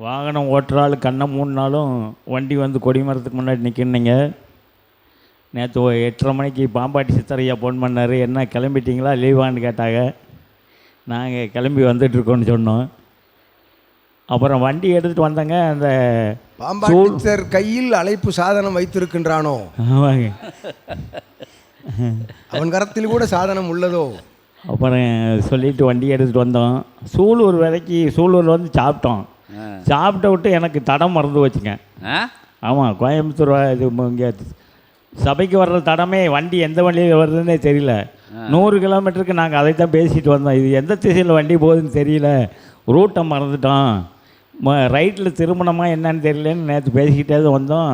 வாகனம் ஓட்டுற ஆள் கண்ணை மூணுனாலும் வண்டி வந்து கொடிமரத்துக்கு முன்னாடி நிற்கணுங்க நேற்று எட்டரை மணிக்கு பாம்பாட்டி சித்தரையா ஃபோன் பண்ணார். என்ன கிளம்பிட்டீங்களா? லீவான்னு கேட்டாங்க. நாங்கள் கிளம்பி வந்துட்டுருக்கோன்னு சொன்னோம். அப்புறம் வண்டி எடுத்துகிட்டு வந்தங்க அந்த பாம்பாட்டிச்சர் கையில் அழைப்பு சாதனம் வைத்திருக்கின்றானோ? ஆமாங்க. அவன் கரத்தில் கூட சாதனம் உள்ளதோ? அப்புறம் சொல்லிட்டு வண்டி எடுத்துகிட்டு வந்தோம். சூலூர் வரைக்கும் சூலூரில் வந்து சாப்பிட்டோம். சாப்பிட்ட விட்டு எனக்கு தடம் மறந்து வச்சுங்க ஆமாம் கோயம்புத்தூர் இது இங்கே சபைக்கு வர்ற தடமே வண்டி எந்த வண்டியில் வருதுன்னே தெரியல. நூறு கிலோமீட்டருக்கு நாங்கள் அதை தான் பேசிட்டு வந்தோம். இது எந்த திசையில் வண்டி போகுதுன்னு தெரியல. ரூட்டை மறந்துட்டோம் ரைட்டில் திரும்பணுமா என்னன்னு தெரியலன்னு நேற்று பேசிக்கிட்டே தான் வந்தோம்.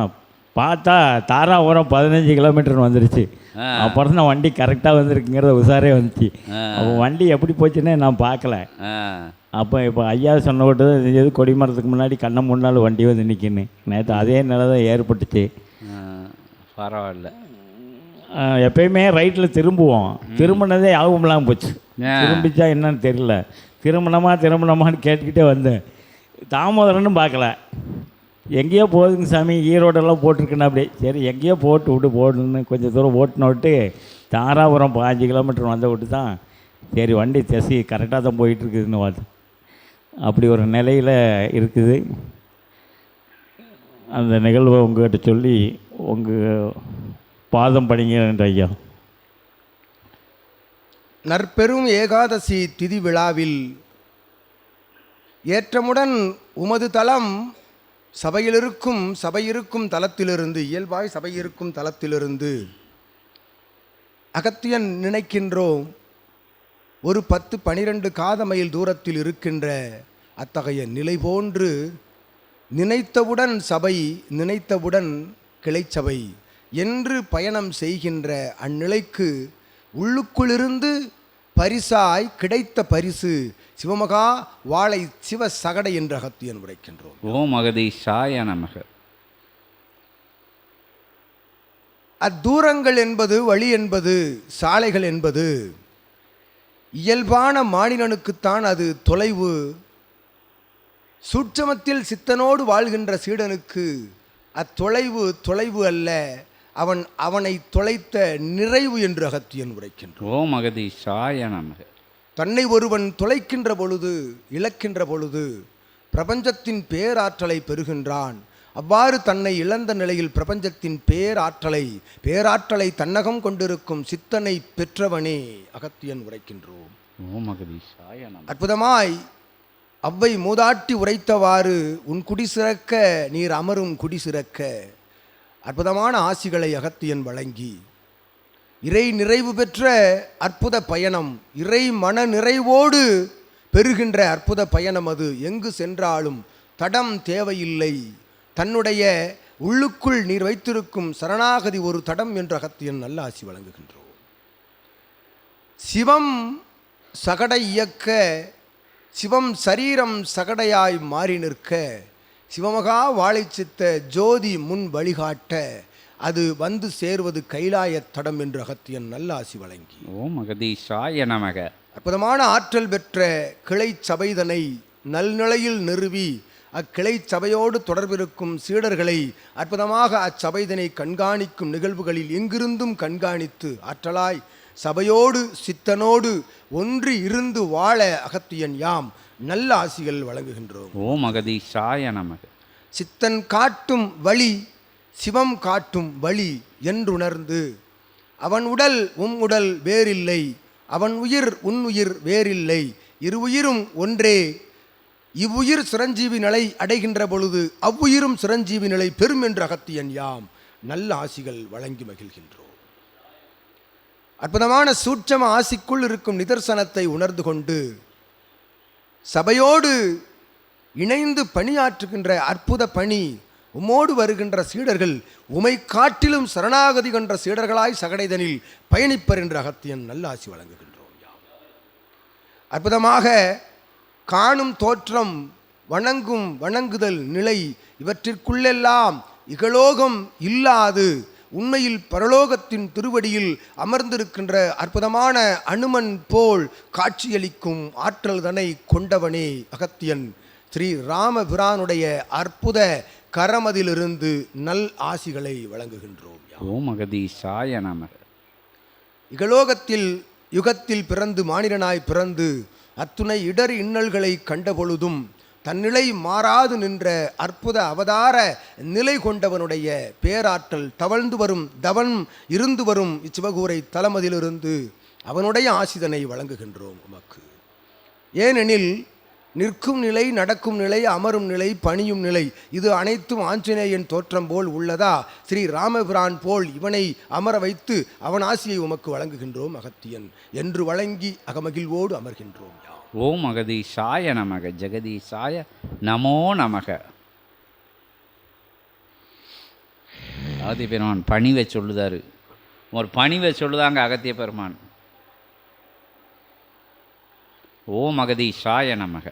பார்த்தா தாராபுரம் பதினஞ்சு கிலோமீட்டர் வந்துருச்சு. அப்புறம் தான் வண்டி கரெக்டாக வந்திருக்குங்கிறத உசாரே வந்துச்சு. அப்போ வண்டி எப்படி போச்சுன்னே நான் பார்க்கல. அப்போ இப்போ ஐயா சொன்ன விட்டு தான் தெரிஞ்சது கொடிமரத்துக்கு முன்னாடி கண்ணை முன்னால் வண்டி வந்து நிற்கின்னு நேற்று அதே நிலை தான் ஏற்பட்டுச்சு பரவாயில்ல. எப்பயுமே ரைட்டில் திரும்புவோம். திரும்பினதே ஆகும்லாம் போச்சு. திரும்பிச்சா என்னன்னு தெரியல. திருமணமா திருமணமான்னு கேட்டுக்கிட்டே வந்தேன். தாமோதரன்னு பார்க்கல. எங்கேயோ போகுதுங்க சாமி ஈரோடெல்லாம் போட்டிருக்கேன் அப்படியே. சரி எங்கேயோ போட்டு விட்டு போடணுன்னு கொஞ்சம் தூரம் ஓட்டின விட்டு தாராபுரம் பாஞ்சு கிலோமீட்டர் வந்த விட்டு தான் சரி வண்டி திசை கரெக்டாக தான் போயிட்டுருக்குதுன்னு பார்த்தேன் அப்படி ஒரு நிலையில் இருக்குது. அந்த நிகழ்வை உங்ககிட்ட சொல்லி உங்கள் பாதம் படிங்க ஐயா. நற்பெரும் ஏகாதசி திதி விழாவில் ஏற்றமுடன் உமது தலம் சபையிலிருக்கும் சபையிருக்கும் தளத்திலிருந்து இயல்பாய் சபையிருக்கும் தலத்திலிருந்து அகத்தியன் நினைக்கின்றோம். ஒரு பத்து பனிரெண்டு காத மைல் தூரத்தில் இருக்கின்ற அத்தகைய நிலை போன்று நினைத்தவுடன் சபை நினைத்தவுடன் கிளைச்சபை என்று பயணம் செய்கின்ற அந்நிலைக்கு உள்ளுக்குள்ளிருந்து பரிசாய் கிடைத்த பரிசு சிவமகா வாழை சிவ சகடை என்று அகத்தியன் உரைக்கின்றோம். ஓம் அகதீஷாய நமக. அத்தூரங்கள் என்பது வழி என்பது சாலைகள் என்பது இயல்பான மானிடனுக்குத்தான் அது தொலைவு சூட்சமத்தில் சித்தனோடு வாழ்கின்ற சீடனுக்கு அத்தொலைவு தொலைவு அல்ல அவன் அவனை தொலைத்த நிறைவு என்று அகத்தியன் உரைக்கின்றான். ஓம் அகதீஷாய நமக. தன்னை ஒருவன் தொலைக்கின்ற பொழுது இழக்கின்ற பொழுது பிரபஞ்சத்தின் பேராற்றலை பெறுகின்றான். அவ்வாறு தன்னை இழந்த நிலையில் பிரபஞ்சத்தின் பேராற்றலை பேராற்றலை தன்னகம் கொண்டிருக்கும் சித்தனை பெற்றவனே அகத்தியன் உரைக்கின்றோம். அற்புதமாய் அவ்வை மூதாட்டி உரைத்தவாறு உன் குடி சிறக்க நீர் அமரும் குடி சிறக்க. அற்புதமான ஆசிகளை அகத்தியன் வழங்கி. இறை நிறைவு பெற்ற அற்புத பயணம் இறை மன நிறைவோடு பெறுகின்ற அற்புத பயணம் அது. எங்கு சென்றாலும் தடம் தேவையில்லை. தன்னுடைய உள்ளுக்குள் நீர் வைத்திருக்கும் சரணாகதி ஒரு தடம் என்று அகத்தியன் நல்ல ஆசி வழங்குகின்றோம். சிவம் சகடை இயக்க சிவம் சரீரம் சகடையாய் மாறி நிற்க சிவமகா வாழைச்சித்த ஜோதி முன் வழிகாட்ட அது வந்து சேர்வது கைலாய தடம் என்று அகத்தியன் நல்ல ஆசி வழங்கி. ஓம் அகதீஷாய நமக. அற்புதமான ஆற்றல் பெற்ற கிளை சபைதனை நல்நிலையில் நிறுவி அக்கிளை சபையோடு தொடர்பிருக்கும் சீடர்களை அற்புதமாக அச்சபைதனை கண்காணிக்கும் நிகழ்வுகளில் எங்கிருந்தும் கண்காணித்து ஆற்றலாய் சபையோடு சித்தனோடு ஒன்றி இருந்து வாழ அகத்தியன் யாம் நல்ல ஆசிகள் வழங்குகின்றோம். ஓம் அகதீஷாய நமக. சித்தன் காட்டும் வழி சிவம் காட்டும் வழி என்றுணர்ந்து அவன் உடல் உம் உடல் வேறில்லை அவன் உயிர் உன் உயிர் வேறில்லை இரு உயிரும் ஒன்றே. இவ்வுயிர் சிரஞ்சீவி நிலை அடைகின்ற பொழுது அவ்வுயிரும் சிரஞ்சீவி நிலை பெறும் என்று அகத்தியன் யாம் நல்ல ஆசிகள் வழங்கி மகிழ்கின்றோம். அற்புதமான சூட்சம ஆசிக்குள் இருக்கும் நிதர்சனத்தை உணர்ந்து கொண்டு சபையோடு இணைந்து பணியாற்றுகின்ற அற்புத பணி உமோடு வருகின்ற சீடர்கள் உமை காட்டிலும் சரணாகதி கொன்ற சீடர்களாய் சகடைதனில் பயணிப்பர் என்ற அகத்தியன் நல்ல ஆசி வழங்குகின்றோம். யாம் அற்புதமாக காணும் தோற்றம் வணங்கும் வணங்குதல் நிலை இவற்றிற்குள்ளெல்லாம் இகலோகம் இல்லாது உண்மையில் பரலோகத்தின் திருவடியில் அமர்ந்திருக்கின்ற அற்புதமான அனுமன் போல் காட்சியளிக்கும் ஆற்றல் தனை கொண்டவனே அகத்தியன். ஸ்ரீ ராமபிரானுடைய அற்புத கரமதிலிருந்து நல் ஆசிகளை வழங்குகின்றோம். ஓம் அகதீஷாய நமக. இகலோகத்தில் யுகத்தில் பிறந்து மானிடனாய் பிறந்து அத்துணை இடர் இன்னல்களை கண்டபொழுதும் தன்னிலை மாறாது நின்ற அற்புத அவதார நிலை கொண்டவனுடைய பேராற்றல் தவழ்ந்து வரும் தவன் இருந்து வரும் இச்சிவகூரை தலமதிலிருந்து அவனுடைய ஆசிதனை வழங்குகின்றோம் உமக்கு. ஏனெனில் நிற்கும் நிலை நடக்கும் நிலை அமரும் நிலை பணியும் நிலை இது அனைத்தும் ஆஞ்சநேயன் தோற்றம் போல் உள்ளதா? ஸ்ரீ ராமபிரான் போல் இவனை அமர வைத்து அவன் ஆசியை உமக்கு வழங்குகின்றோம் அகத்தியன். என்று வழங்கி அகமகிழ்வோடு அமர்கின்றோம் யாம் ஓம் அகதீஷாய நமக ஜெகதீஷாய நமோ நமக. அகத்திய பெருமான் பணிவை சொல்லுதாரு. ஒரு பணிவை சொல்லுதாங்க அகத்திய பெருமான். ஓம் அகதீஷாய நமக.